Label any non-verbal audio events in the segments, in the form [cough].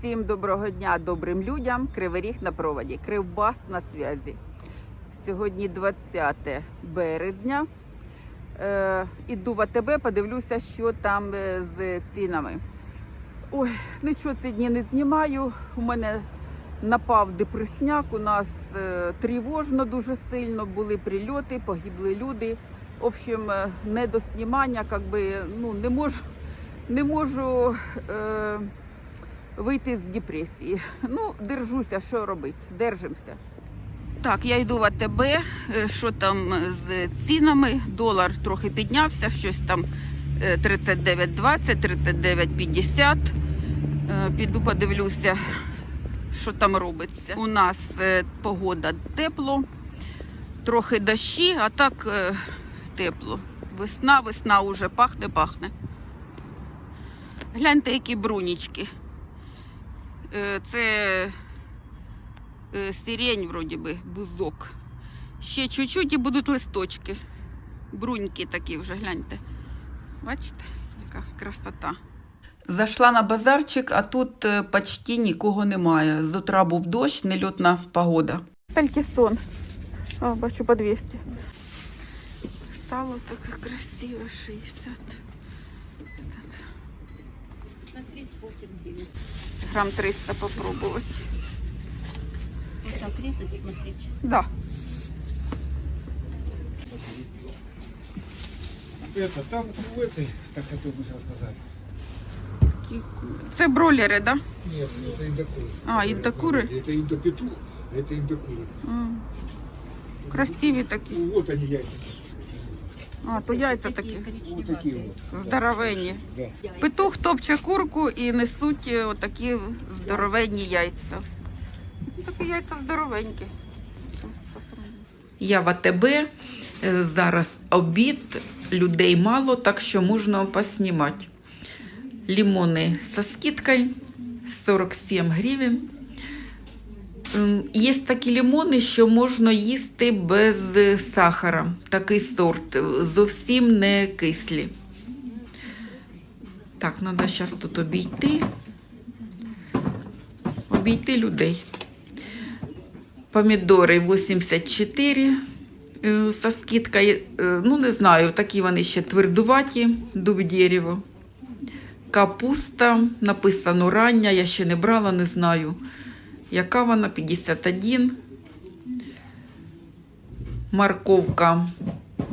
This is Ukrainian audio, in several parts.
Всім доброго дня добрим людям. Кривий ріг на проводі. Кривбас на зв'язі. Сьогодні 20 березня. Е, іду в АТБ, подивлюся, що там е, з цінами. Ой, нічого ці дні не знімаю. У мене напав депресняк. У нас е, тривожно дуже сильно були прильоти, погибли люди. В общем, е, не до знімання, как би, ну, не можу, не можу е, вийти з депресії. [laughs] Ну, держуся, що робити, держимося. Так, я йду в АТБ. Е, Що там з цінами? Долар трохи піднявся, щось там е, 39,20, 39,50. Е, Піду подивлюся, що там робиться. У нас е, погода тепло, трохи дощі, а так е, тепло. Весна, весна уже пахне, пахне. Гляньте, які брунічки. Е, Це е, сирень, вроді би, бузок. Ще чуть-чуть і будуть листочки. Бруньки такі вже, гляньте. Бачите, яка красота. Зайшла на базарчик, а тут е, почти нікого немає. З утра був дощ, нельотна погода. Салькісон. А, бачу по 200. Сало таке красиве, 60. На 38 гривен. Грам 300 попробувати. Вот так резать, смотрите. Да. Это там в этой, так хотел бы рассказать. Це бройлери, да? Нет, это индокуры. А, индокуры? Это индопетух, а это индокуры. М. Красиві такі. Ну, вот они яйца. А, то яйця такі. Вот такие. Здоровенні. Да. Петух топче курку і несуть е, отакі здоровенні яйця. Такі яйця здоровенькі. Я в АТБ. е, Зараз обід, людей мало, так що можна поснімати. Лимони со скидкою 47 гривень. Є такі лимони, що можна їсти без сахара. Такий сорт, е, зовсім не кислі. Так, треба зараз тут обійти. Обійти людей. Помідори 84 е, со скидкою. Е, Ну, не знаю, такі вони ще твердуваті, дуб дерево. Капуста, написано рання, я ще не брала, не знаю. Яка вона? 51. Морковка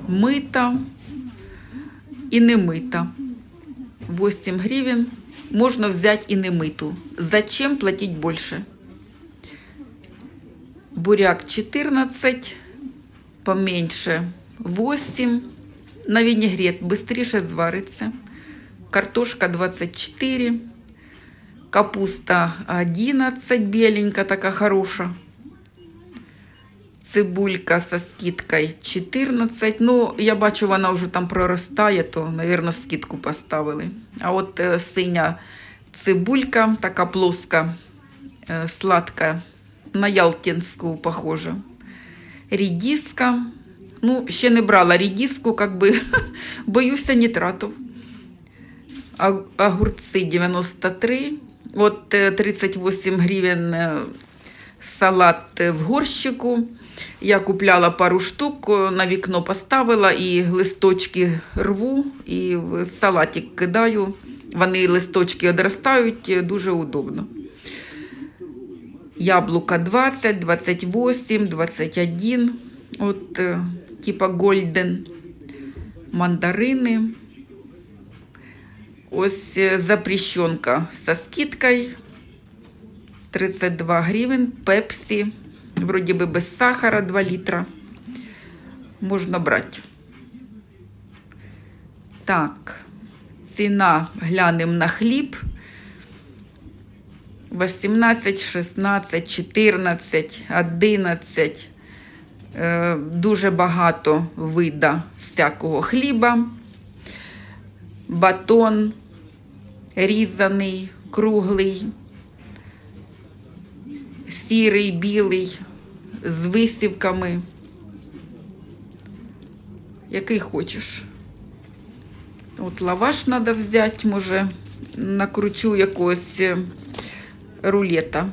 мита і не мита. 8 гривен. Можно взять и немыту. Зачем платить больше? Буряк 14, поменьше 8. На винегрет быстрее зварится. Картошка 24. Капуста 11, беленькая, такая хорошая. Цибулька со скидкой 14. Ну, я бачу, вона вже там проростає, то, мабуть, скидку поставили. А от е, синя цибулька, така плоска, е, сладка, на ялтинську похожа. Рідіска. Ну, ще не брала рідіску, как би, [laughs] боюся нітратів. А- Огурці 93. От е, 38 гривень е, салат в горщику. Я купляла пару штук, на вікно поставила і листочки рву і в салатик кидаю. Вони листочки одростають, е, дуже удобно. Яблука 20, 28, 21. От е, типа Гольден. Мандарини. Ось е, запрещенка со скидкой. 32 гривен. Пепси. Вроде бы без сахара 2 литра. Можно брать. Так. Ціна глянемо на хліб. 18, 16, 14, 11. Е, Дуже багато вида всякого хліба. Батон різаний, круглий, сірий, білий, з висівками. Який хочеш. От лаваш треба взяти, може, накручу якогось е, рулета.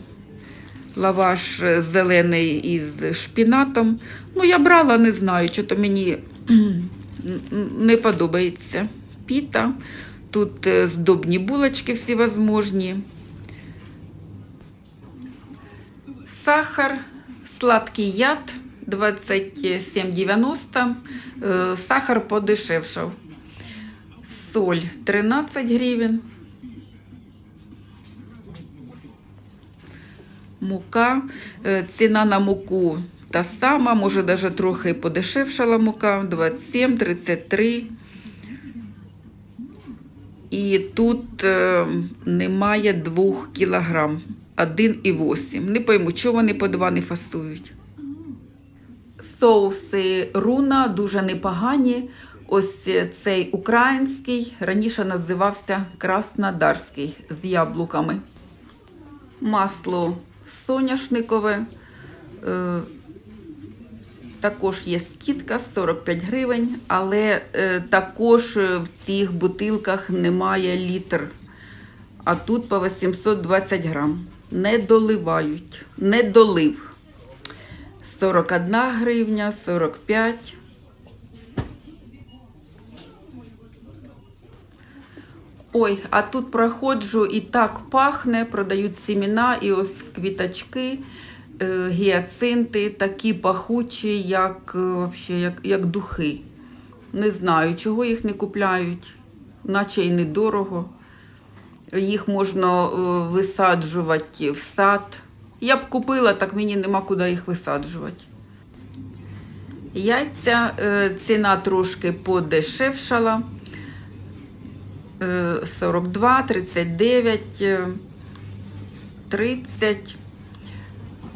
Лаваш е, зелений із шпінатом. Ну, я брала, не знаю, що то мені [clears throat] не подобається. Піта. Тут е, здобні булочки всевозможні. Сахар, сладкий яд 27,90. Е, Сахар подешевшав. Соль 13 гривень. Мука. Е, Ціна на муку та сама, може навіть трохи подешевшала мука 27, 33. І тут е, немає 2 кілограм, 1,8. Не пойму, чого вони по 2 не фасують. Соуси руна дуже непогані. Ось цей український раніше називався краснодарський з яблуками. Масло соняшникове. Також є скидка 45 гривень, але е, також е, в цих бутилках немає літр. А тут по 820 грам. Не доливають, не долив. 41 гривня, 45. Ой, а тут проходжу і так пахне, продають сімена і ось квіточки, гіацинти, такі пахучі, як, е, вообще, як, як духи. Не знаю, чого їх не купляють, наче й недорого. Їх можна е, висаджувати в сад. Я б купила, так мені нема куди їх висаджувати. Яйця е, ціна трошки подешевшала. Е, 42, 39, е, 30.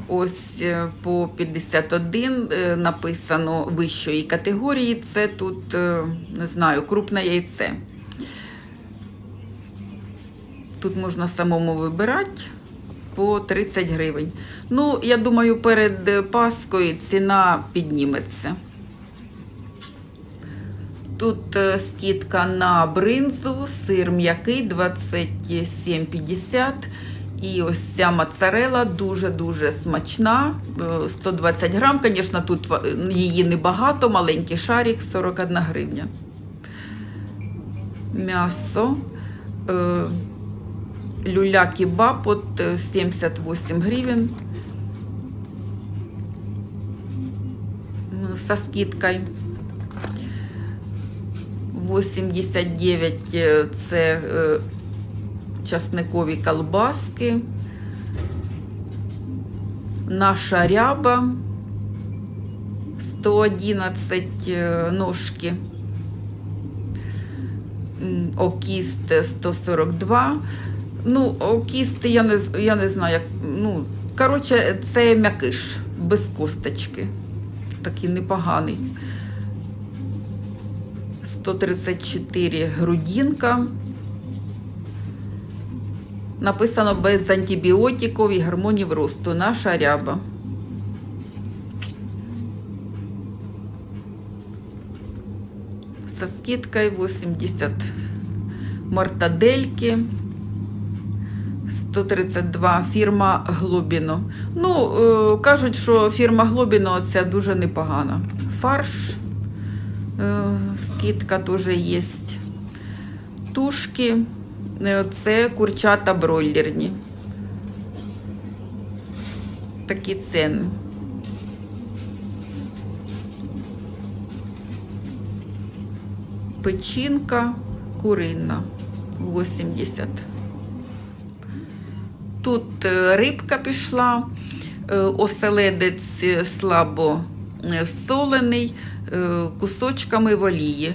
Ось е, по 51 е, написано вищої категорії. Це тут, е, не знаю, крупне яйце. Тут можна самому вибирати по 30 гривень. Ну, я думаю, перед Паскою ціна підніметься. Тут скидка на бринзу, сир м'який 27,50. І ось ця моцарела дуже-дуже смачна. е, 120 грам. Звісно, тут е, її небагато, маленький шарик 41 гривня. М'ясо. е, Люля кебаб от е, 78 гривен. Ну, Со скидкой. 89 е, це е, часникові колбаски. Наша ряба 111 е, ножки. Окіст 142. Ну, окіст, я не, я не знаю, як. Ну, коротше, це м'якиш без косточки. Такий непоганий. 134 грудинка. Написано без антибіотиків і гормонів росту. Наша ряба. Со скидкой 80 мартадельки. 132 фірма Глобіно. Ну, е, кажуть, що фірма Глобіно це дуже непогана. Фарш, е, скидка теж є. Тушки, це курчата бройлерні. Такі ціни. Печінка курина 80. Тут е, рибка пішла, е, оселедець е, слабо е, солений, е, кусочками в олії.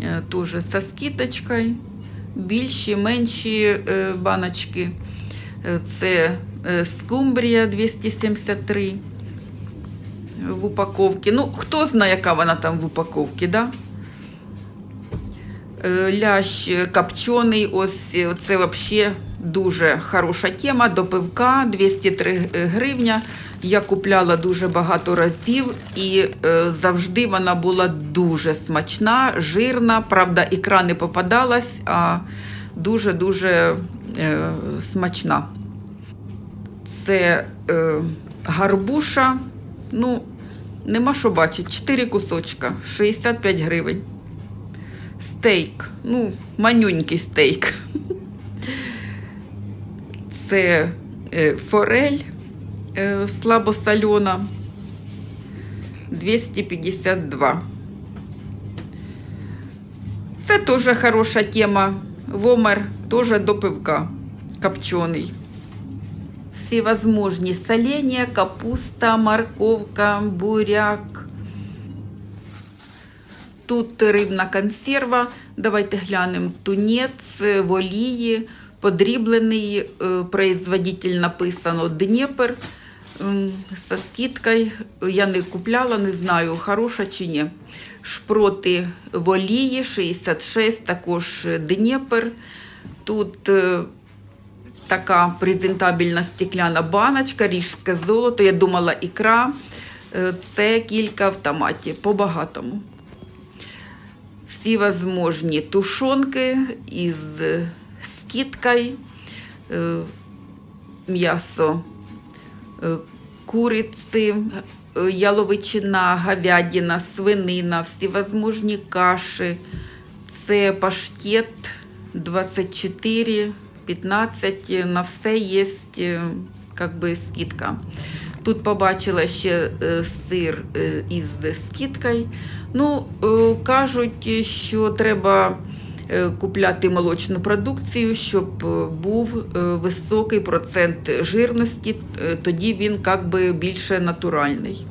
Е, Теж со скидочкою. Більші, менші е, баночки. Е, Це е, скумбрія 273 в упаковці. Ну, хто знає, яка вона там в упаковці, да? Лящ копчений, ось це взагалі дуже хороша тема. До пивка 203 гривня. Я купляла дуже багато разів і е, завжди вона була дуже смачна, жирна. Правда, ікра не попадалась, а дуже-дуже е, смачна. Це е, гарбуша. Ну, нема що бачити. 4 кусочка, 65 гривень. Стейк. Ну, манюнький стейк. [laughs] Це е, форель е, слабосольона 252. Це теж хороша тема. Вомер теж до пивка копчений. Всевозможні соленья, капуста, морковка, буряк. Тут рибна консерва. Давайте глянемо. Тунець е, в подріблений, е, производитель написано Дніпр. Со скидкою. Я не купляла, не знаю, хороша чи ні. Шпроти в олії 66, також Дніпр. Тут е, така презентабельна стекляна баночка, ріжське золото. Я думала, ікра. Е, Це кілька в томаті, по-багатому. Всі возможні тушонки із скидкою, е, м'ясо куриці, е, яловичина, говядина, свинина, всевозможні каші. Це паштет 24, 15, на все є е, би, скидка. Тут побачила ще е, сир е, із скидкою. Ну, е, кажуть, що треба е, купляти молочну продукцію, щоб е, був е, високий процент жирності, е, тоді він как би більше натуральний.